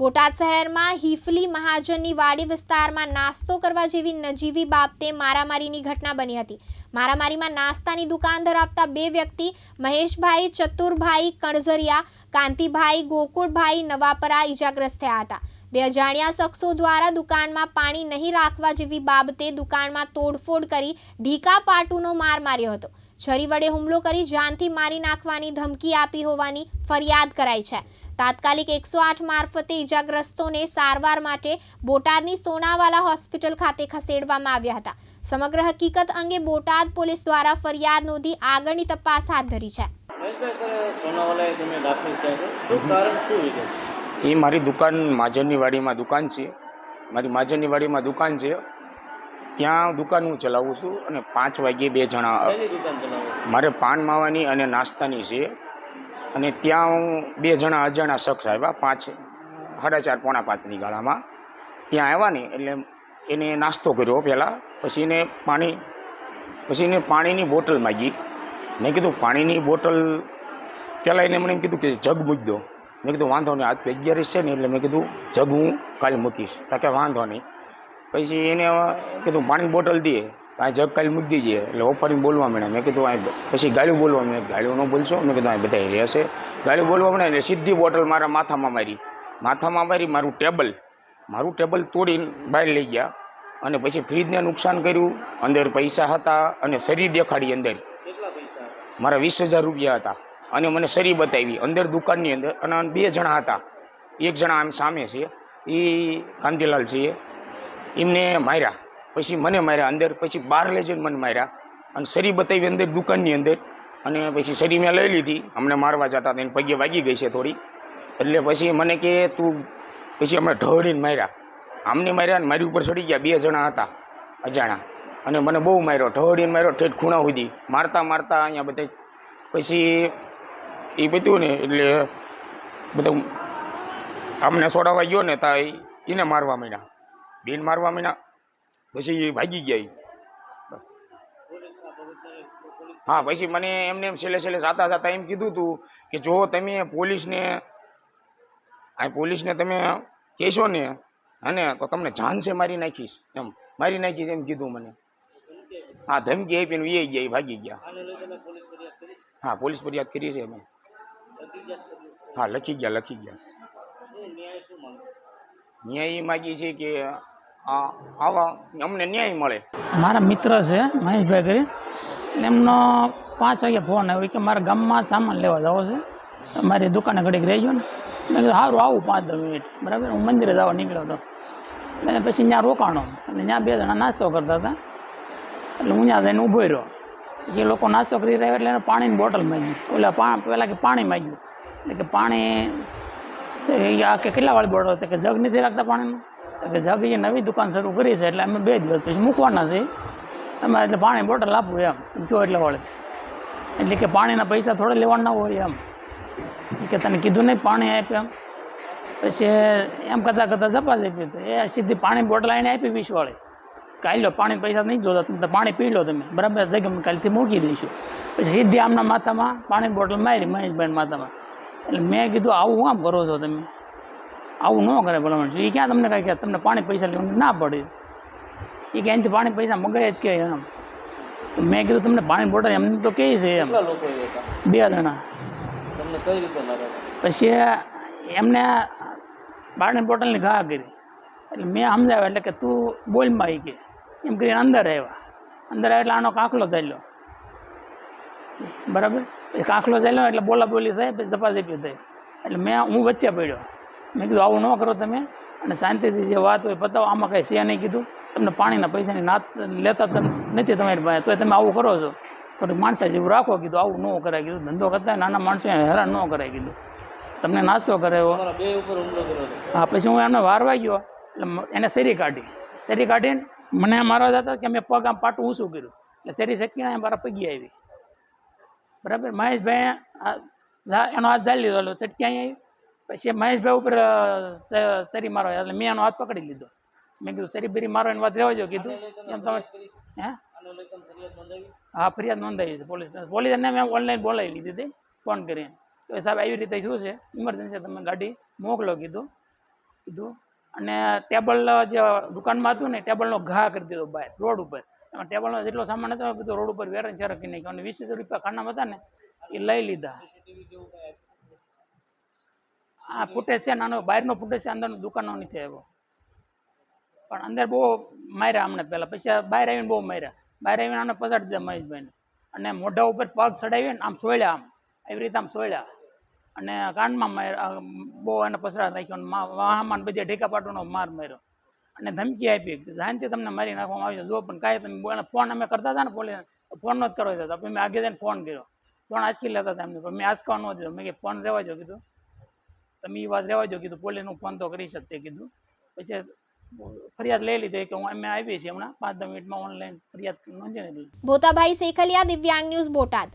બોટાદ શહેરમાં હિફલી મહાજનની વાડી વિસ્તારમાં નાસ્તો કરવા જેવી નજીવી બાબતે મારામારીની ઘટના બની હતી. મારામારીમાં નાસ્તાની દુકાન ધરાવતા બે વ્યક્તિ, મહેશભાઈ, ચતુરભાઈ કણઝરિયા, કાંતિભાઈ ગોકુળભાઈ નવાપરા ઈજાગ્રસ્ત થયા હતા. બે અજાણ્યા શખ્સો દ્વારા દુકાનમાં પાણી નહીં રાખવા જેવી બાબતે દુકાનમાં તોડફોડ કરી ઢીકા પાટુનો માર માર્યો હતો. છરી વડે હુમલો કરી જાનથી મારી નાખવાની ધમકી આપી હોવાની ફરિયાદ કરાઈ છે. તાત્કાલિક એકસો આઠ મારફતે ઈજાગ્રસ્તોને સારવાર માટે બોટાદની સોનાવાલા હોસ્પિટલ ખાતે ખસેડવામાં આવ્યા હતા. સમગ્ર હકીકત અંગે બોટાદ પોલીસ દ્વારા ફરિયાદ નોંધી આગળની તપાસ હાથ ધરી છે. એ મારી દુકાન માજરની વાડીમાં દુકાન છે. મારી માજરની વાડીમાં દુકાન છે. ત્યાં દુકાન હું ચલાવું છું અને પાંચ વાગ્યે બે જણા? મારે પાન માવાની અને નાસ્તાની છે. અને ત્યાં હું બે જણા અજાણા શખ્સ આવ્યા પાંચ સાડા ચાર પોણા પાંચની ગાળામાં. ત્યાં આવ્યા ને એટલે એને નાસ્તો કર્યો પહેલાં પછી એને પાણી પછી એને પાણીની બોટલ માગી. મેં કીધું પાણીની બોટલ પહેલાં એને મને એમ કીધું કે જગ મૂકી દો. મેં કીધું વાંધો નહીં આજ અગિયારીસ છે ને એટલે મેં કીધું જગ હું કાલે મૂકીશ. તાકે કે વાંધો નહીં. પછી એને કીધું, પાણીની બોટલ દે. આ જગ કાલે મૂકી દીજે. એટલે ઓફરિંગ બોલવા મળે મેં કીધું, આ પછી ગાળું બોલવા મળે ગાળું ન બોલશો? મેં કીધું, આ બધા રહેશે ગાળું બોલવા મળે એટલે સીધી બોટલ મારા માથામાં મારી. માથામાં મારી, મારું ટેબલ. મારું ટેબલ તોડીને બહાર લઈ ગયા. અને પછી ફ્રીજને નુકસાન કર્યું. અંદર પૈસા હતા અને શરીર દેખાડી અંદર. મારા વીસ હજાર રૂપિયા હતા. અને મને શરી બતાવી. અંદર દુકાનની અંદર અને બે જણા હતા. એક જણા આમ સામે છે. એ કાંતિલાલ છે. એમને માર્યા. પછી મને માર્યા અંદર, પછી બહાર લઈ જઈને મને માર્યા. અને શરી બતાવી અંદર, દુકાનની અંદર. અને પછી શરી મેં લઈ લીધી. અમને મારવા જતા હતા, એને પગે વાગી ગઈ છે થોડી. એટલે પછી મને કે, તું પછી અમે ઢળીને માર્યા. આમને માર્યા ને મારી ઉપર ચડી ગયા. બે જણા હતા, અજાણા. અને મને બહુ માર્યો. ઢળીને માર્યો, ઠેઠ ખૂણા સુધી. મારતા મારતા અહીંયા બધા પછી એ બધું ને, એટલે બધું અમને સોડાવા ગયો ને, તા એને મારવા માંડ્યા. બેન મારવા મહિના પછી ભાગી ગયા. બસ. હા, પછી મને એમને એમ છેલ્લે છેલ્લે જાતા જાતા એમ કીધું હતું કે જો તમે પોલીસને, આ પોલીસને તમે કહેશો ને, અને તો તમને જાન છે મારી નાખીશ. એમ, મારી નાખીશ એમ કીધું મને. હા, ધમકી આપીને એ ગયા એ ભાગી ગયા. હા, પોલીસ ફરિયાદ કરી છે અમે? હા, લખી ગયા લખી ગયા. ન્યાય માગી છે કે આવા અમને ન્યાય મળે. મારા મિત્ર છે, મહેશભાઈ કરી. એમનો પાંચ વાગે ફોન આવ્યો કે મારા ગામમાં સામાન લેવા જવો છે. મારી દુકાને ઘડીક રહેજો ને. મેં કીધું સારું આવું પાંચ દસ મિનિટ. બરાબર? હું મંદિરે જવા નીકળ્યો હતો અને પછી ત્યાં રોકાણો. અને ત્યાં બે જણા નાસ્તો કરતા હતા. એટલે હું ત્યાં જઈને ઊભો રહ્યો. પછી લોકો નાસ્તો કરી રહ્યા એટલે એને પાણીની બોટલ માગી. ઓલા પા પહેલાં કે પાણી માગ્યું. એટલે કે પાણી તો એ આ કે કેટલા વાળી બોટલ છે? કે જગ નથી રાખતા પાણીનું? તો કે જગ એ નવી દુકાન શરૂ કરી છે, એટલે અમે બે દિવસ પછી મૂકવાના છે. તમે એટલે પાણી બોટલ આપવું એમ. જો એટલે વળે. એટલે કે પાણીના પૈસા થોડા લેવાના હોય એમ. કે તને કીધું નહીં પાણી આપ્યું એમ. પછી એમ કરતાં કરતાં જપાસ આપી એ સીધી પાણી બોટલ આવીને આપી વીસ વાળી. કાઢી લો પાણી પૈસા નહીં જોતા, તમે પાણી પી લો તમે. બરાબર જગ્યા કાલથી મૂકી દઈશું. પછી સીધી આમના માથામાં પાણી બોટલ મારી મહેશભાઈ માથામાં. એટલે મેં કીધું આવું કામ કરો છો તમે? આવું ન કરે ભલામણ. એ ક્યાં તમને કાંઈ કે તમને પાણી પૈસા લેવાની ના પડે. એ કે એનાથી પાણી પૈસા મગાય જ કે એમ. મેં કીધું તમને પાણી બોટલ એમને તો કહે છે એમ. બે જણા? પછી એમને પાણી બોટલની ઘા કરી. એટલે મેં સમજાવ્યા એટલે કે તું બોલમાં આવી કે એમ કરીને અંદર આવ્યા. અંદર આવ્યા એટલે આનો કાંકલો ચાલ્યો. બરાબર? પછી કાંકલો ચાલ્યો એટલે બોલા બોલી થાય પછી ઝપાઝપી થાય. એટલે મેં હું વચ્ચે પડ્યો. મેં કીધું આવું ન કરો તમે. અને શાંતિથી જે વાત હોય પતાવો આમાં કાંઈ છે નહીં કીધું. તમને પાણીના પૈસાની નાત લેતા તમે નથી તમારી પાસે. તોય તમે આવું કરો છો. થોડીક માણસા જેવું રાખો. કીધું આવું ન કરાય. કીધું ધંધો કરતા નાના માણસો હેરાન ન કરાય. કીધું તમને નાસ્તો કરાયો. હા પછી હું એમને વારવા ગયો. એટલે એને શેરી કાઢી. શેરી કાઢીને મને મારવા જતા કે મેં પગ આમ પાટું ઊંચું કર્યું. એટલે શેરી શેકીને મારા પગી આવી. બરાબર? મહેશભાઈ એનો હાથ ઝાલી લીધો એટલે ચટકી અહીં આવી. પછી મહેશભાઈ ઉપર સરી મારો એટલે મેં એનો હાથ પકડી લીધો. મેં કીધું શેરી મારો એની વાત રહેવા જો કીધું. એમ તમે હે? હા ફરિયાદ નોંધાવી છે પોલીસ પોલીસને મેં ઓનલાઈન બોલાવી લીધી હતી ફોન કરીને. તો સાહેબ આવી રીતે શું છે? ઇમરજન્સી તમે ગાડી મોકલો કીધું. કીધું. અને ટેબલ જે દુકાનમાં હતું ને ટેબલનો ઘા કરી દીધો બહાર રોડ ઉપર. ટેબલનો જેટલો સામાન હતો બધો રોડ ઉપર વેરણ ચરકી નાખ્યો. અને વીસ હજાર રૂપિયા ખાનામાં હતા ને, એ લઈ લીધા. આ ફૂટેજ છે નાનો બહારનો ફૂટેજ છે, અંદરનો દુકાનનો નથી આવ્યો. પણ અંદર બહુ માર્યા અમને પહેલાં. પછી બહાર આવીને બહુ માર્યા. બહાર આવીને આને પસાડી દીધા મહેશભાઈને. અને મોઢા ઉપર પગ ચડાવીને આમ સોળ્યા આમ. એવી રીતે આમ સોળ્યા અને કાનમાં બહુ એને પસરા રાખ્યો વાહમાં બધે ઢેકા પાટોનો માર માર્યો. અને ધમકી આપી જાણથી તમને મારી નાખવામાં આવી જો પણ કાંઈ તમે ફોન અમે કરતા હતા ને પોલીસ ફોન નો જ કરવા દેતા પછી મેં આગે જઈને ફોન કર્યો. ફોન આંચકી લેતા હતા એમને. મેં આંચકા ન દીધો. મેં કે ફોન રહેવા જો કીધું. તમે એ વાત રહેવા જો કીધું. પોલીસનું ફોન તો કરી શકતે કીધું. પછી ફરિયાદ લઈ લીધી કે હું અમે આવી છીએ હમણાં. પાંચ દસ મિનિટમાં ઓનલાઈન ફરિયાદ નોંધી લીધી. ભોતાભાઈ સેખલિયા દિવ્યાંગ ન્યૂઝ બોટાદ.